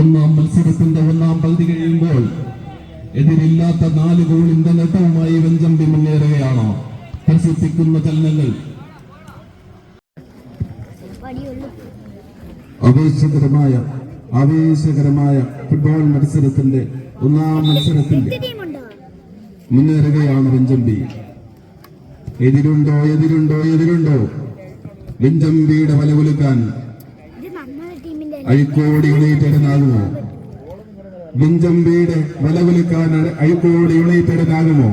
ഒന്നാം മത്സരത്തിന്റെ ഒന്നാം പകുതി കഴിയുമ്പോൾ എതിരില്ലാത്ത നാല് ഗോളിന്റെ നേട്ടവുമായി വെഞ്ചമ്പി മുന്നേറുകയാണ്. ത്രസിപ്പിക്കുന്ന ചലനങ്ങൾ. ആവേശകരമായ ആവേശകരമായ ഫുട്ബോൾ മത്സരത്തിന്റെ ഒന്നാം മത്സരത്തിന്റെ ടീമുണ്ടോ മുന്നേറുകയാണ് വെഞ്ചമ്പി. എതിരുണ്ടോ എതിരുണ്ടോ എതിരുണ്ടോ? വെഞ്ചമ്പിയുടെ വലകുലുക്കാൻ അഴിക്കോട് യുണൈറ്റഡിനാകുമോ വെഞ്ചമ്പിയുടെ വലകുലുക്കാൻ അഴിക്കോടി യുണൈറ്റഡിനാകുമോ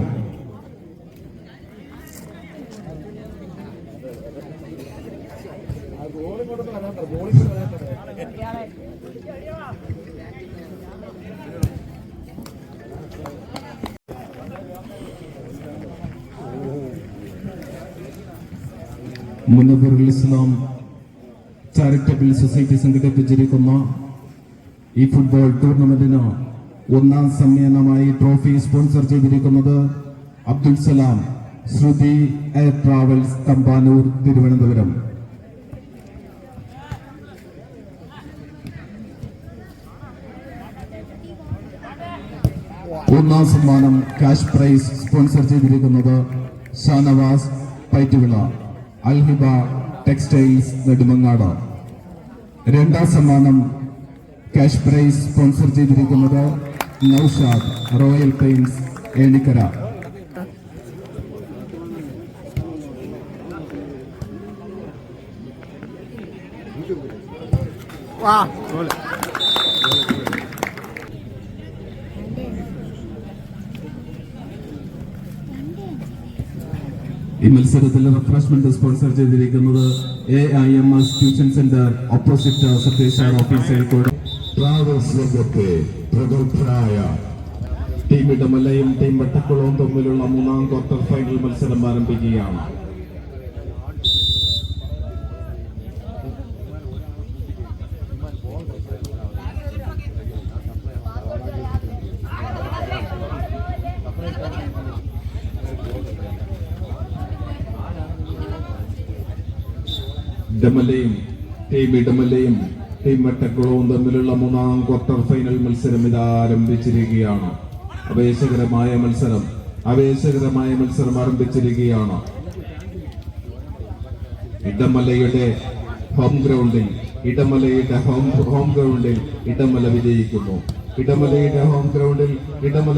ചാരിറ്റബിൾ സൊസൈറ്റി സംഘടിപ്പിച്ചിരിക്കുന്ന ഈ ഫുട്ബോൾ ടൂർണമെന്റിന് ഒന്നാം സമ്മേളനമായി ട്രോഫി സ്പോൺസർ ചെയ്തിരിക്കുന്നത് അബ്ദുൽ സലാം ശ്രുതി എയർ ട്രാവൽസ് തമ്പാനൂർ തിരുവനന്തപുരം. ഒന്നാം സമ്മാനം കാഷ് പ്രൈസ് സ്പോൺസർ ചെയ്തിരിക്കുന്നത് ഷാനവാസ് പൈറ്റുവിള അൽഹിബ ടെക്സ്റ്റൈൽസ് നെടുമങ്ങാട്. രണ്ടാം സമ്മാനം ക്യാഷ് പ്രൈസ് സ്പോൺസർ ചെയ്തിരിക്കുന്നത് നൌഷാദ് റോയൽ പെയിൻസ് ഏണിക്കര. ഈ മത്സരത്തിൽ റിഫ്രഷ്മെന്റ് സ്പോൺസർ ചെയ്തിരിക്കുന്നത് A I M S tuition centre opposite Sathyesh office travels രംഗത്തെ പ്രഗത്ഭരായ ടീം ഇടമലയും ടീം വട്ടക്കുളവും തമ്മിലുള്ള മൂന്നാം ക്വാർട്ടർ ഫൈനൽ മത്സരം ആരംഭിക്കുകയാണ്. ഇടമലയും ടീം ഇടമലയും ടീം വട്ടക്കുളവും തമ്മിലുള്ള മൂന്നാം ക്വാർട്ടർ ഫൈനൽ മത്സരം ഇത് ആരംഭിച്ചിരിക്കുകയാണ്. അപേക്ഷകരമായ മത്സരം അവേശകരമായ മത്സരം ആരംഭിച്ചിരിക്കുകയാണ്. ഇടമലയുടെ ഹോം ഗ്രൗണ്ടിൽ ഇടമലയുടെ ഹോം ഹോം ഗ്രൗണ്ടിൽ ഇടമല വിജയിക്കുന്നു. ഇടമലയുടെ ഹോം ഗ്രൗണ്ടിൽ ഇടമല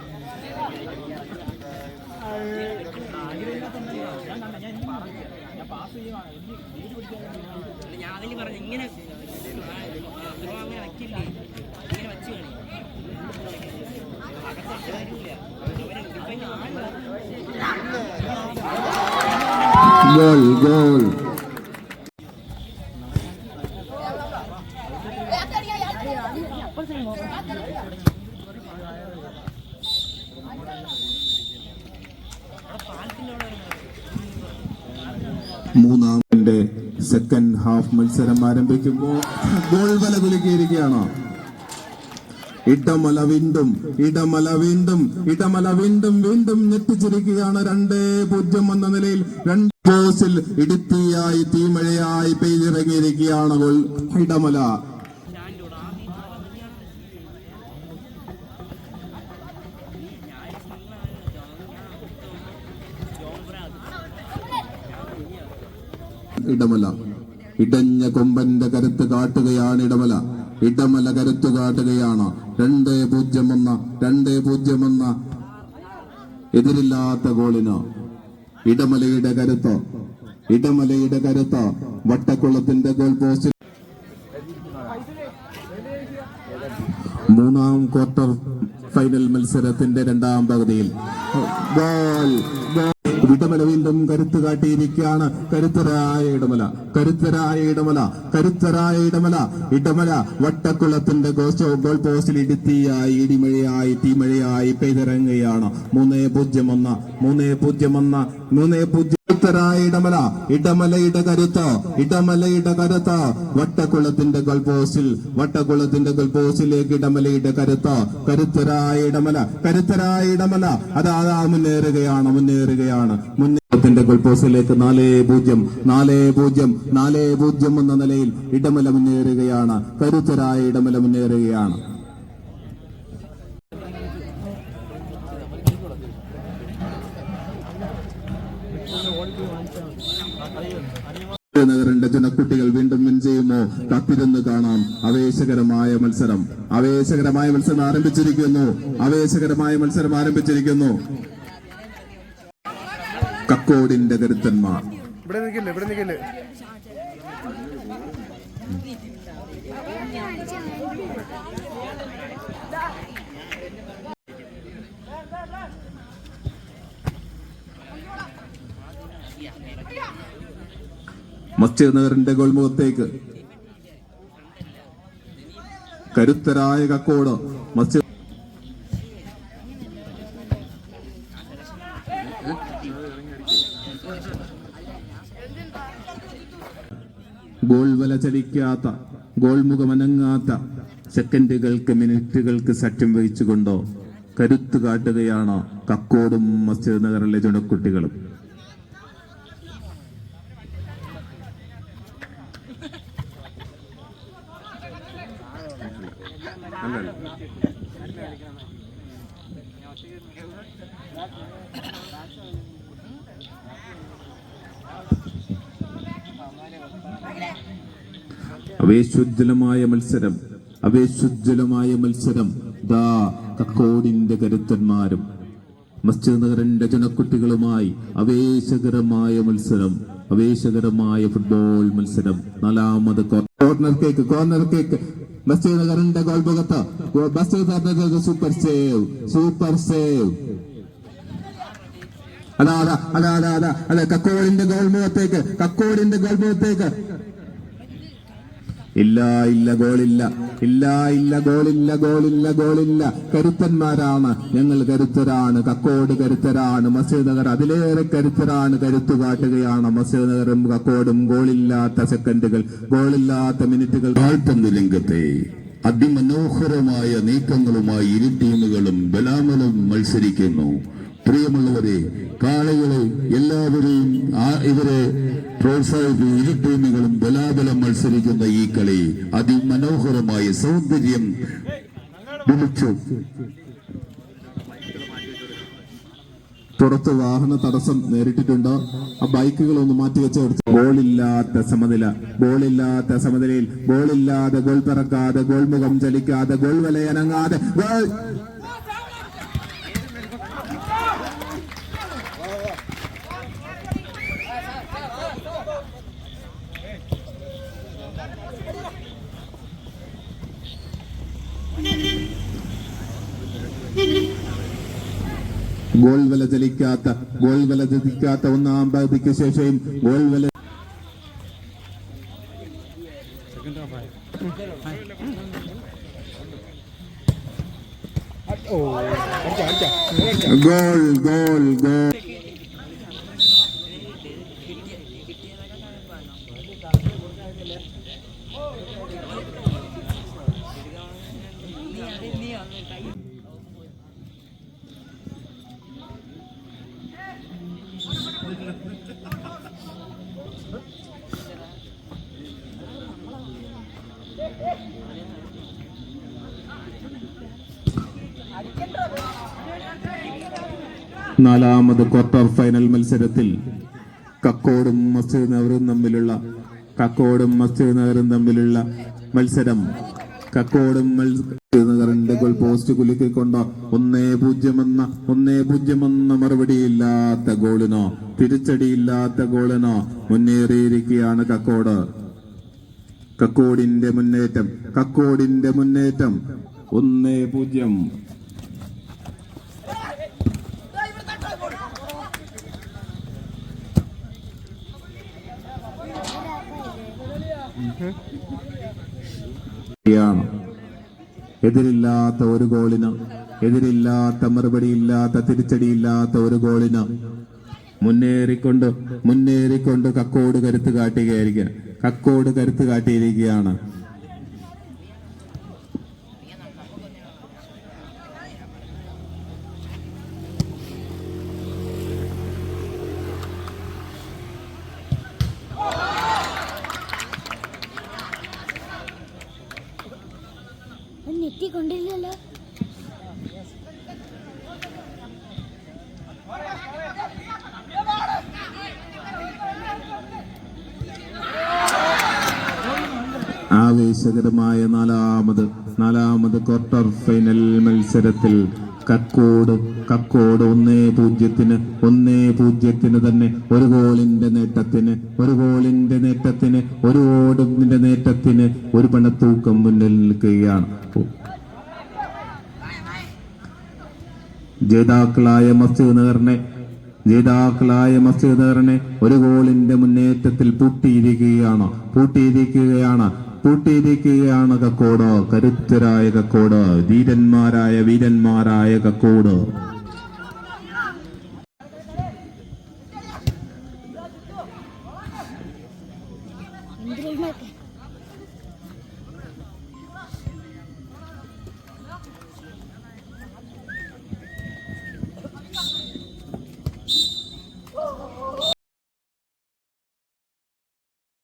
ഞാൻ അതിൽ പറഞ്ഞു ഇങ്ങനെ അങ്ങനെ വയ്ക്കില്ലേ ഇങ്ങനെ വച്ച് കളി. അകത്ത് കാര്യമില്ല അവരെ ഇപ്പൊ ഞാൻ ഗോൾ ഗോൾ മൂന്നാമിന്റെ സെക്കൻഡ് ഹാഫ് മത്സരം ആരംഭിക്കുമ്പോൾ ഗോൾ വല കുലുക്കിയിരിക്കുകയാണ്. ഇടമല വീണ്ടും ഇടമല വീണ്ടും ഇടമല വീണ്ടും വീണ്ടും ഞെട്ടിച്ചിരിക്കുകയാണ്. രണ്ടേ പൂജ്യം എന്ന നിലയിൽ രണ്ട് പോസിൽ ഇടുത്തിയായി തീമഴയായി പെയ്തിറങ്ങിയിരിക്കുകയാണ് ഇടമല ഇടമല. ഇടഞ്ഞ കൊമ്പന്റെ കരുത്ത് കാട്ടുകയാണ് ഇടമല. ഇടമല കരുത്തു കാട്ടുകയാണ്. രണ്ടേ പൂജ്യം എന്ന രണ്ടേ പൂജ്യം എന്ന എതിരില്ലാത്ത ഗോളിന് ഇടമലയുടെ കരുത്ത്. ഇടമലയുടെ കരുത്ത്. വട്ടക്കുളത്തിന്റെ ഗോൾ പോസ്റ്റിൽ മൂന്നാം ക്വാർട്ടർ ഫൈനൽ മത്സരത്തിന്റെ രണ്ടാം പകുതിയിൽ. ഗോൾ ഗോൾ ഇടമല വീണ്ടും കരുത്ത് കാട്ടിയിരിക്കുകയാണ് കരുത്തരായ ഇടമല കരുത്തരായ ഇടമല കരുത്തരായ ഇടമല ഇടമല വട്ടക്കുളത്തിന്റെ ഗോസ്റ്റോ ഗോൾ പോസ്റ്റിൽ ഇടുത്തിയായി ഇടിമഴയായി തീമഴയായി പെയ്തിറങ്ങുകയാണ്. മൂന്നേ പൂജ്യം ഒന്ന് മൂന്നേ പൂജ്യം ഒന്ന് മൂന്നേ പൂജ്യം കരുത്തരായ ഇടമല ഇടമലയുടെ കരുത്ത് ഇടമലയുടെ കരുത്ത് വട്ടക്കുളത്തിന്റെ ഗോൾ പോസ്റ്റിൽ വട്ടക്കുളത്തിന്റെ ഗോൾ പോസ്റ്റിലേക്ക് ഇടമലയുടെ കരുത്ത് കരുത്തരായ ഇടമല കരുത്തരായ ഇടമല. അതാ മുന്നേറുകയാണ് മുന്നേറുകയാണ്. മുന്നേറ്റത്തിന്റെ ഗോൾ നാലേ നാല് പൂജ്യം നാലേ പൂജ്യം നാലേ പൂജ്യം എന്ന നിലയിൽ ഇടമല മുന്നേറുകയാണ്. കരുത്തരായ ഇടമല മുന്നേറുകയാണ്. നഗറിന്റെ ജനക്കുട്ടികൾ വീണ്ടും വിൻ ചെയ്യുമോ? കത്തിരുന്ന് കാണാം. ആവേശകരമായ മത്സരം. ആവേശകരമായ മത്സരം ആരംഭിച്ചിരിക്കുന്നു. ആവേശകരമായ മത്സരം ആരംഭിച്ചിരിക്കുന്നു. കക്കോടിന്റെ കരുത്തന്മാർ നിൽക്കില്ലേ? മസ്ജിദ് നഗറിന്റെ ഗോൾമുഖത്തേക്ക്. കരുത്തരായ കക്കോട് മസ്ജിദ് ഗോൾ വല ചലിക്കാത്ത ഗോൾമുഖമനങ്ങാത്ത സെക്കൻഡുകൾക്ക് മിനിറ്റുകൾക്ക് സത്യം വഹിച്ചുകൊണ്ടോ കരുത്തു കാട്ടുകയാണ് കക്കോടും മസ്ജിദ് നഗറിലെ ചുണക്കുട്ടികളും അവേശുജ്വലമായ മത്സരം അവേശുജ്വലമായ മത്സരം. ദാ കക്കോടിന്റെ കരുത്തന്മാരും മസ്ജിദ് നഗരന്റെ ജനക്കുട്ടികളുമായി അവേശകരമായ മത്സരം അവേശകരമായ ഫുട്ബോൾ മത്സരം. നാലാമത് കോർണർ കോർണർ കേക്ക് മസ്ജിദ് നഗറിന്റെ ഗോൾ ഗോ- നഗറിന്റെ സൂപ്പർ സേവ് സൂപ്പർ സേവ് അതാ അതാ അതാ അതാ അതാ കക്കോടിന്റെ ഗോൾ മുഖത്തേക്ക് കക്കോടിന്റെ ഗോൾ ഇല്ല ഇല്ല ഗോളില്ല. ഇല്ല ഇല്ല ഗോളില്ല ഗോളില്ല ഗോളില്ല. കരുത്തന്മാരാണ്. ഞങ്ങൾ കരുത്തരാണ്. കക്കോട് കരുത്തരാണ്. മസീദ് നഗർ അതിലേറെ കരുത്തരാണ്. കരുത്തു കാട്ടുകയാണ്. മസീദ് നഗറും കക്കോടും ഗോളില്ലാത്ത സെക്കൻഡുകൾ ഗോളില്ലാത്ത മിനിറ്റുകൾ. താഴ്ത്തുന്ന രംഗത്തെ അതിമനോഹരമായ നീക്കങ്ങളുമായി ഇരു ടീമുകളും ബലാമലും മത്സരിക്കുന്നു. പ്രിയമുള്ളവരെ കാളികളെ എല്ലാവരെയും ഇവരെ പ്രോത്സാഹിപ്പിക്കും ഇരു ടീമുകളും മത്സരിക്കുന്ന ഈ കളി അതിമനോഹരമായ സൗന്ദര്യം വിളിച്ചു. പുറത്ത് വാഹന തടസ്സം നേരിട്ടിട്ടുണ്ട്. ആ ബൈക്കുകൾ ഒന്ന് മാറ്റിവെച്ച് കൊടുത്തു ഗോളില്ലാത്ത സമനില ഗോളില്ലാത്ത സമനിലയിൽ ഗോളില്ലാതെ ഗോൾ പിറക്കാതെ ഗോൾ മുഖം ചലിക്കാതെ ഗോൾ വലയനങ്ങാതെ ഗോൾ വല ചലിക്കാത്ത ഗോൾ വല ചലിക്കാത്ത ഒന്നാം പകുതിക്ക് ശേഷം ഗോൾ വല ഓ അടിച്ചാ അടിച്ചാ ഗോൾ ഗോൾ ഗോൾ. നാലാമത് ക്വാർട്ടർ ഫൈനൽ മത്സരത്തിൽ കക്കോടും മസ്ജിദ് നഗറും തമ്മിലുള്ള കക്കോടും മസ്ജിദ് നഗറും തമ്മിലുള്ള മത്സരം. കക്കോടും നഗറിന്റെ ഗോൾ പോസ്റ്റ് കുലുക്കിക്കൊണ്ട് ഒന്നേ പൂജ്യം എന്ന ഒന്നേ പൂജ്യം എന്ന മറുപടിയില്ലാത്ത ഗോളിനോ തിരിച്ചടിയില്ലാത്ത ഗോളിനോ മുന്നേറിയിരിക്കുകയാണ് കക്കോട്. കക്കോടിന്റെ മുന്നേറ്റം കക്കോടിന്റെ മുന്നേറ്റം ഒന്നേ പൂജ്യം. യാണ് എതിരില്ലാത്ത ഒരു ഗോളിന് എതിരില്ലാത്ത മറുപടിയില്ലാത്ത തിരിച്ചടിയില്ലാത്ത ഒരു ഗോളിന് മുന്നേറിക്കൊണ്ട് മുന്നേറിക്കൊണ്ട് കക്കോട് കരുത്ത് കാട്ടുകയായിരിക്കുക കക്കോട് കരുത്ത് കാട്ടിയിരിക്കുകയാണ് അത് ഞെട്ടിക്കൊണ്ടില്ലല്ലോ ആവേശകരമായ നാലാമത് നാലാമത് ക്വാർട്ടർ ഫൈനൽ മത്സരത്തിൽ കക്കോട് കക്കോട് ഒന്നേ പൂജ്യത്തിന് ഒന്നേ പൂജ്യത്തിന് തന്നെ ഒരു ഗോളിന്റെ നേട്ടത്തിന് ഒരു ഗോളിന്റെ നേട്ടത്തിന് ഒരു ഓടിന്റെ നേട്ടത്തിന് ഒരു പണത്തൂക്കം മുന്നിൽ നിൽക്കുകയാണ്. ജേതാക്കളായ മസ്ജിദ് നഗറിനെ ജേതാക്കളായ മസ്ജിദ് നഗറിനെ ഒരു ഗോളിന്റെ മുന്നേറ്റത്തിൽ പൂട്ടിയിരിക്കുകയാണ് പൂട്ടിയിരിക്കുകയാണ്. പൂട്ടിയിരിക്കുകയാണ് കക്കോട്. കരുത്തരായ കക്കോട്. ധീരന്മാരായ വീരന്മാരായ കക്കോട്.